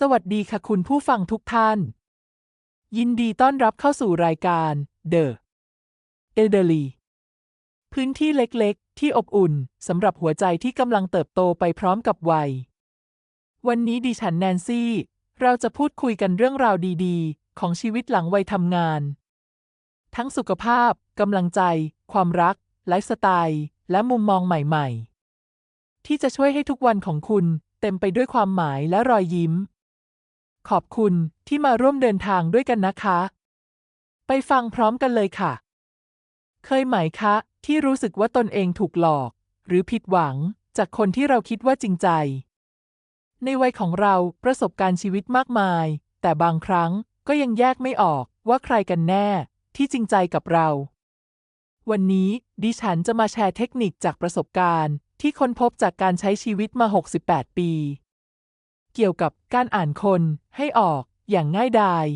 สวัสดีค่ะคุณผู้ฟังทุกท่าน ยินดีต้อนรับเข้าสู่รายการ The Elderly พื้นที่เล็กๆ ที่อบอุ่นสำหรับหัวใจที่กำลังเติบโตไปพร้อมกับวัย วันนี้ดิฉันแนนซี่ เราจะพูดคุยกันเรื่องราวดีๆ ของชีวิตหลังวัยทำงาน ทั้งสุขภาพกำลังใจ ความรัก ไลฟ์สไตล์ และมุมมองใหม่ๆ ที่จะช่วยให้ทุกวันของคุณเต็มไปด้วยความหมายและรอยยิ้ม ขอบคุณที่มาร่วมเดินทางด้วยกันนะคะ ไปฟังพร้อมกันเลยค่ะ เคยไหมคะ ที่รู้สึกว่าตนเองถูกหลอก หรือผิดหวัง จากคนที่เราคิดว่าจริงใจ ในวัยของเราประสบการณ์ชีวิตมากมาย แต่บางครั้งก็ยังแยกไม่ออกว่าใครกันแน่ ที่จริงใจกับเรา วันนี้ดิฉันจะมาแชร์เทคนิคจากประสบการณ์ ที่ค้นพบจากการใช้ชีวิตมา 68 ปี เกี่ยวกับการอ่านคนให้ออกอย่างง่ายดาย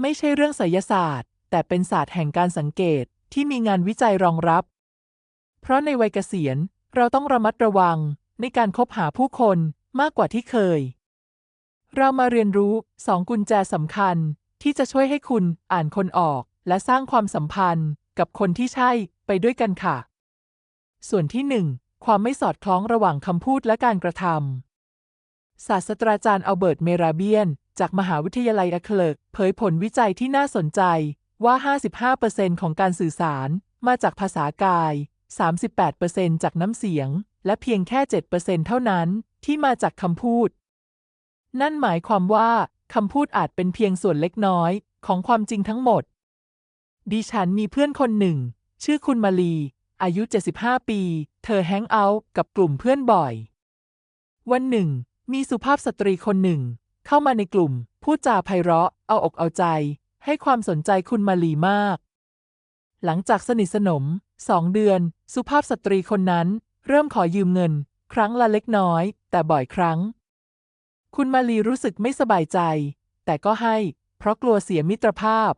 ไม่ใช่เรื่องไสยศาสตร์ แต่เป็นศาสตร์แห่งการสังเกตที่มีงานวิจัยรองรับ เพราะในวัยเกษียณเราต้องระมัดระวังในการคบหาผู้คนมากกว่าที่เคย เรามาเรียนรู้สองกุญแจสำคัญที่จะช่วยให้คุณอ่านคนออกและสร้างความสัมพันธ์กับคนที่ใช่ไปด้วยกันค่ะ ส่วนที่หนึ่งความไม่สอดคล้องระหว่างคำพูดและการกระทำ ศาสตราจารย์อัลเบิร์ต เมราเบียน จากมหาวิทยาลัยอัคลกเผยผลวิจัยที่น่าสนใจว่า 55%ของการสื่อสารมาจากภาษากาย 38%จากน้ำเสียง และเพียงแค่ 7%เท่านั้นที่มาจากคำพูด นั่นหมายความว่าคำพูดอาจเป็นเพียงส่วนเล็กน้อยของความจริงทั้งหมด ดิฉันมีเพื่อนคนหนึ่ง ชื่อคุณมาลี อายุ 75 ปี เธอแฮงเอาท์กับกลุ่มเพื่อนบ่อย วันหนึ่ง มีสุภาพสตรีคนหนึ่ง เข้ามาในกลุ่ม พูดจาไพเราะ เอาอกเอาใจ ให้ความสนใจคุณมาลีมาก หลังจากสนิทสนมสองเดือน สุภาพสตรีคนนั้น เริ่มขอยืมเงิน ครั้งละเล็กน้อย แต่บ่อยครั้ง คุณมาลีรู้สึกไม่สบายใจ แต่ก็ให้ เพราะกลัวเสียมิตรภาพ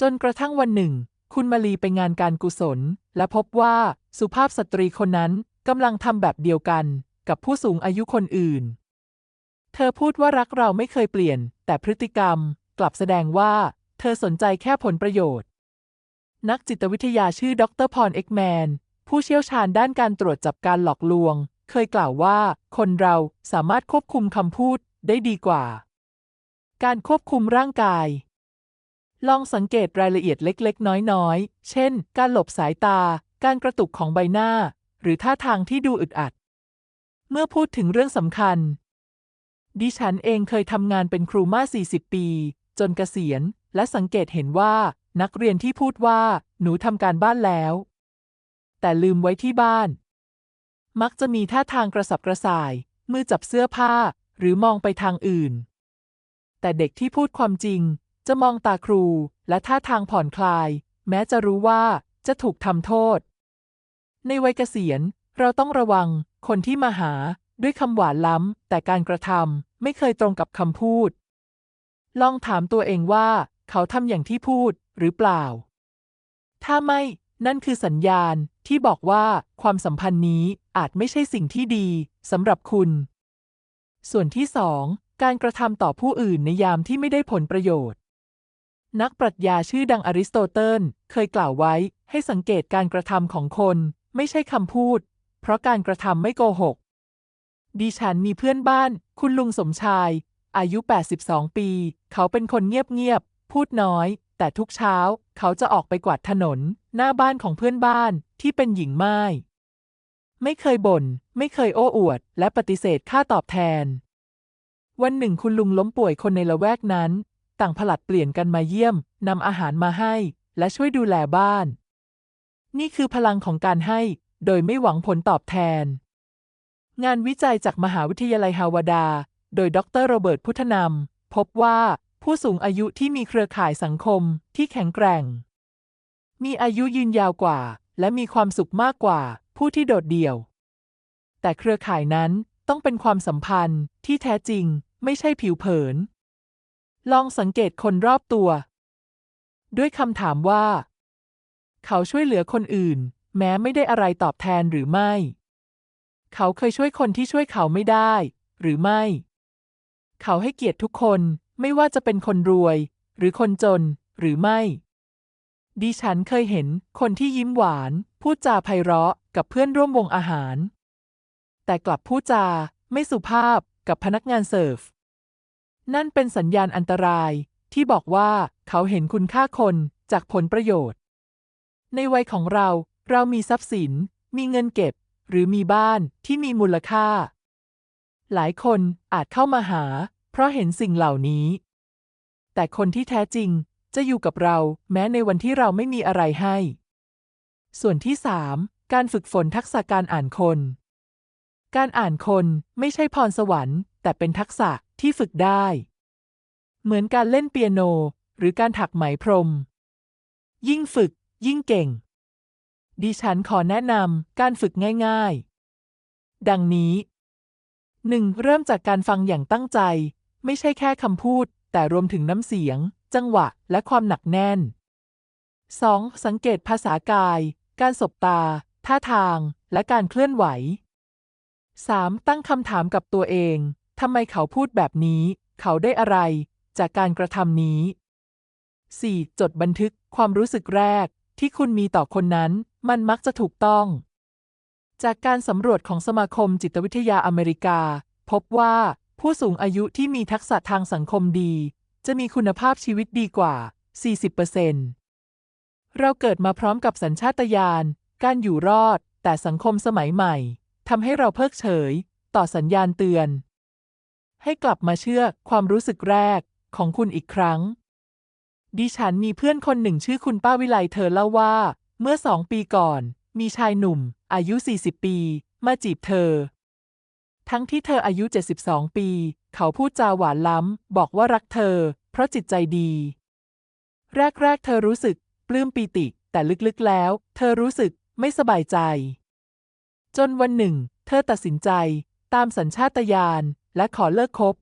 จนกระทั่งวันหนึ่ง คุณมาลีไปงานการกุศล และพบว่าสุภาพสตรีคนนั้นกำลังทำแบบเดียวกัน กับผู้สูงอายุคนอื่น เธอพูดว่ารักเราไม่เคยเปลี่ยน แต่พฤติกรรมกลับแสดงว่า เธอสนใจแค่ผลประโยชน์ นักจิตวิทยาชื่อดรพรเอ็กแมน ผู้เชี่ยวชาญด้านการตรวจจับการหลอกลวง เคยกล่าวว่า คนเราสามารถควบคุมคำพูดได้ดีกว่า การควบคุมร่างกายลองสังเกตรายละเอียดเล็กๆ น้อยๆ เช่น การหลบสายตา การกระตุกของใบหน้า หรือท่าทางที่ดูอึดอัด เมื่อพูดถึงเรื่องสำคัญ ดิฉันเองเคยทำงานเป็นครูมา 40 ปี จนเกษียณ และสังเกตเห็นว่านักเรียนที่พูดว่า หนูทำการบ้านแล้ว แต่ลืมไว้ที่บ้าน มักจะมีท่าทางกระสับกระส่าย มือจับเสื้อผ้า หรือมองไปทางอื่น แต่เด็กที่พูดความจริง จะมองตาครู และท่าทางผ่อนคลาย แม้จะรู้ว่าจะถูกทำโทษ ในวัยเกษียณเราต้องระวัง คนที่มาหาด้วยคำหวานล้ำ แต่การกระทำไม่เคยตรงกับคำพูด ลองถามตัวเองว่า เขาทำอย่างที่พูดหรือเปล่า ถ้าไม่ นั่นคือสัญญาณที่บอกว่าความสัมพันธ์นี้อาจไม่ใช่สิ่งที่ดีสำหรับคุณ ส่วนที่สองการกระทำต่อผู้อื่นในยามที่ไม่ได้ผลประโยชน์ นักปรัชญาชื่อดังอริสโตเติลเคยกล่าวไว้ให้สังเกตการกระทำของคน ไม่ใช่คำพูด เพราะการกระทำไม่โกหก ดิฉันมีเพื่อนบ้าน คุณลุงสมชาย อายุ 82 ปี เขาเป็นคนเงียบๆ พูดน้อย แต่ทุกเช้า เขาจะออกไปกวาดถนน หน้าบ้านของเพื่อนบ้านที่เป็นหญิงไม้ไม่เคยบน่น ไม่เคยโอ้อวด และปฏิเสธค่าตอบแทน วันหนึ่งคุณลุงล้มป่วยคนในละแวกนั้น ต่างผลัดเปลี่ยนกันมาเยี่ยมนำอาหารมาให้ และช่วยดูแลบ้าน นี่คือพลังของการให้ โดยไม่หวังผลตอบแทน งานวิจัยจากมหาวิทยาลัยฮาวาดา โดยดรโรเบิร์ตพุทธนำพบว่าผู้สูงอายุที่มีเครือข่ายสังคมที่แข็งแกร่ง มีอายุยืนยาวกว่า และมีความสุขมากกว่า ผู้ที่โดดเดี่ยว แต่เครือข่ายนั้นต้องเป็นความสัมพันธ์ที่แท้จริงไม่ใช่ผิวเผิน ลองสังเกตคนรอบตัว ด้วยคำถามว่า เขาช่วยเหลือคนอื่น แม้ไม่ได้อะไรตอบแทนหรือไม่ เขาเคยช่วยคนที่ช่วยเขาไม่ได้ หรือไม่ เขาให้เกียรติทุกคนไม่ว่าจะเป็นคนรวย หรือคนจน หรือไม่ ดิฉันเคยเห็นคนที่ยิ้มหวาน พูดจาไพเราะกับเพื่อนร่วมวงอาหาร แต่กลับพูดจาไม่สุภาพกับพนักงานเสิร์ฟ นั่นเป็นสัญญาณอันตรายที่บอกว่าเขาเห็นคุณค่าคนจากผลประโยชน์ ในวัยของเรา เรามีทรัพย์สิน มีเงินเก็บ หรือมีบ้านที่มีมูลค่า หลายคนอาจเข้ามาหา เพราะเห็นสิ่งเหล่านี้ แต่คนที่แท้จริงจะอยู่กับเราแม้ในวันที่เราไม่มีอะไรให้ ส่วนที่ 3 การฝึกฝนทักษะการอ่านคน การอ่านคนไม่ใช่พรสวรรค์ แต่เป็นทักษะที่ฝึกได้ เหมือนการเล่นเปียโน หรือการถักไหมพรม ยิ่งฝึก ยิ่งเก่ง ดิฉันขอแนะนำการฝึกง่ายๆ ดังนี้ 1. เริ่มจากการฟังอย่างตั้งใจ ไม่ใช่แค่คำพูด แต่รวมถึงน้ำเสียง จังหวะ และความหนักแน่น 2. สังเกตภาษากาย การสบตา ท่าทาง และการเคลื่อนไหว 3. ตั้งคำถามกับตัวเอง ทำไมเขาพูดแบบนี้ เขาได้อะไร จากการกระทำนี้ 4. จดบันทึกความรู้สึกแรกที่คุณมีต่อคนนั้น มันมักจะถูกต้อง จากการสำรวจของสมาคมจิตวิทยาอเมริกา พบว่าผู้สูงอายุที่มีทักษะทางสังคมดี จะมีคุณภาพชีวิตดีกว่า 40%เราเกิดมาพร้อมกับสัญชาตญาณ การอยู่รอด แต่สังคมสมัยใหม่ทำให้เราเพิกเฉย ต่อสัญญาณเตือน ให้กลับมาเชื่อความรู้สึกแรกของคุณอีกครั้ง ดิฉันมีเพื่อนคนหนึ่งชื่อคุณป้าวิไลเธอเล่าว่า เมื่อสองปีก่อน มีชายหนุ่ม อายุ 40 ปี มาจีบเธอ ทั้งที่เธออายุ 72 ปี เขาพูดจาหวานล้ำ บอกว่ารักเธอ เพราะจิตใจดี แรก ๆ เธอรู้สึก ปลื้มปีติ แต่ลึกๆแล้ว เธอรู้สึกไม่สบายใจ จนวันหนึ่ง เธอตัดสินใจ ตามสัญชาตญาณและขอเลิกคบ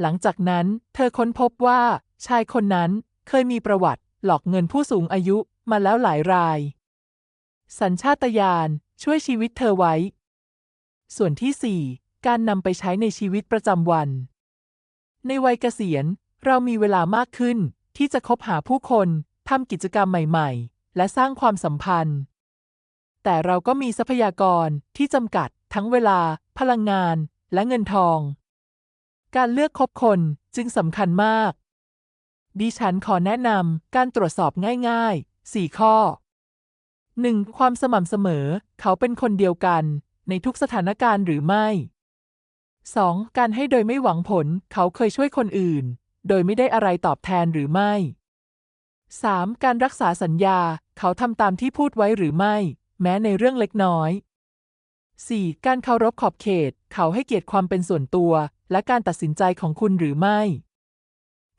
หลังจากนั้น เธอค้นพบว่า ชายคนนั้นเคยมีประวัติหลอกเงินผู้สูงอายุ มาแล้วหลายราย สัญชาตญาณช่วยชีวิตเธอไว้ ส่วนที่ 4 การนำไปใช้ในชีวิตประจำวัน ในวัยเกษียณ เรามีเวลามากขึ้นที่จะคบหาผู้คนทำกิจกรรมใหม่ ๆ และสร้างความสัมพันธ์ แต่เราก็มีทรัพยากรที่จำกัดทั้งเวลา พลังงาน และเงินทอง การเลือกคบคนจึงสำคัญมาก ดิฉันขอแนะนำการตรวจสอบง่ายๆ 4 ข้อ 1. ความสม่ำเสมอ เขาเป็นคนเดียวกัน ในทุกสถานการณ์หรือไม่ 2. การให้โดยไม่หวังผล เขาเคยช่วยคนอื่น โดยไม่ได้อะไรตอบแทนหรือไม่ 3. การรักษาสัญญา เขาทำตามที่พูดไว้หรือไม่ แม้ในเรื่องเล็กน้อย 4. การเคารพขอบเขต เขาให้เกียรติความเป็นส่วนตัว และการตัดสินใจของคุณหรือไม่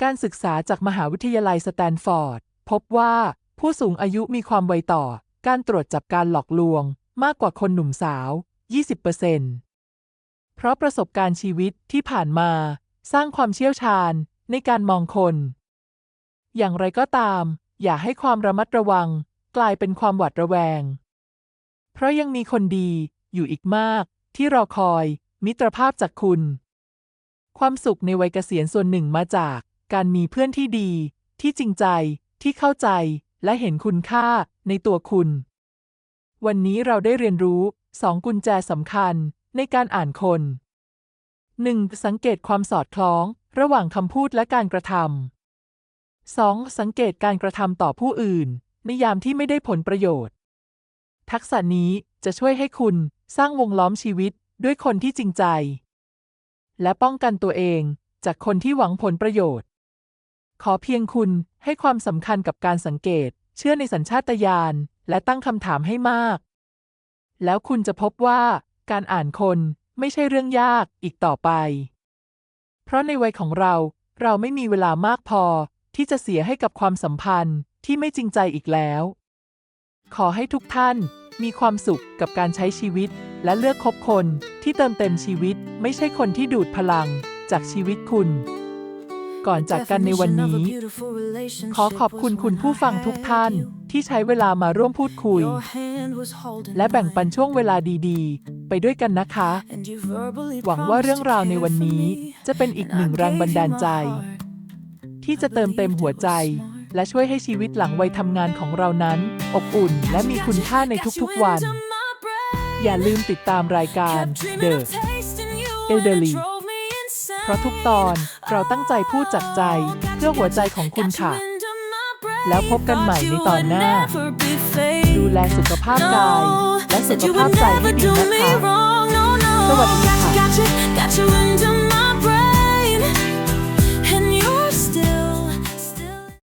การศึกษาจากมหาวิทยาลัยสแตนฟอร์ด พบว่า ผู้สูงอายุมีความไวต่อ การตรวจจับการหลอกลวง มากกว่าคนหนุ่มสาว 20%เพราะประสบการณ์ชีวิตที่ผ่านมา สร้างความเชี่ยวชาญในการมองคน อย่างไรก็ตาม อย่าให้ความระมัดระวัง กลายเป็นความหวาดระแวง เพราะยังมีคนดีอยู่อีกมาก ที่รอคอย มิตรภาพจากคุณ ความสุขในวัยเกษียณส่วนหนึ่งมาจาก การมีเพื่อนที่ดี ที่จริงใจ ที่เข้าใจ และเห็นคุณค่าในตัวคุณ วันนี้เราได้เรียนรู้สองกุญแจสำคัญในการอ่านคน 1. สังเกตความสอดคล้อง ระหว่างคำพูดและการกระทำ 2. สังเกตการกระทำต่อผู้อื่น ในยามที่ไม่ได้ผลประโยชน์ ทักษะนี้จะช่วยให้คุณสร้างวงล้อมชีวิตด้วยคนที่จริงใจ และป้องกันตัวเองจากคนที่หวังผลประโยชน์ ขอเพียงคุณให้ความสำคัญกับการสังเกต เชื่อในสัญชาตญาณและตั้งคำถามให้มาก แล้วคุณจะพบว่าการอ่านคนไม่ใช่เรื่องยากอีกต่อไป เพราะในวัยของเราเราไม่มีเวลามากพอที่จะเสียให้กับความสัมพันธ์ที่ไม่จริงใจอีกแล้ว ขอให้ทุกท่านมีความสุขกับการใช้ชีวิต และเลือกคบคนที่เติมเต็มชีวิต ไม่ใช่คนที่ดูดพลังจากชีวิตคุณ ก่อนจากกันในวันนี้ ขอขอบคุณคุณผู้ฟังทุกท่านที่ใช้เวลามาร่วมพูดคุย และแบ่งปันช่วงเวลาดีๆ ไปด้วยกันนะคะ หวังว่าเรื่องราวในวันนี้จะเป็นอีกหนึ่งแรงบันดาลใจ ที่จะเติมเต็มหัวใจ และช่วยให้ชีวิตหลังวัยทำงานของเรานั้น อบอุ่นและมีคุณค่าในทุกๆวัน อย่าลืมติดตามรายการ The Elderly ราะทุกตอนเราตั้งใจพูดจากใจเพื่อหัวใจของคุณค่ะ แล้วพบกันใหม่ในตอนหน้า ดูแลสุขภาพกาย และสุขภาพใจให้ดีนะคะ สวัสดีค่ะ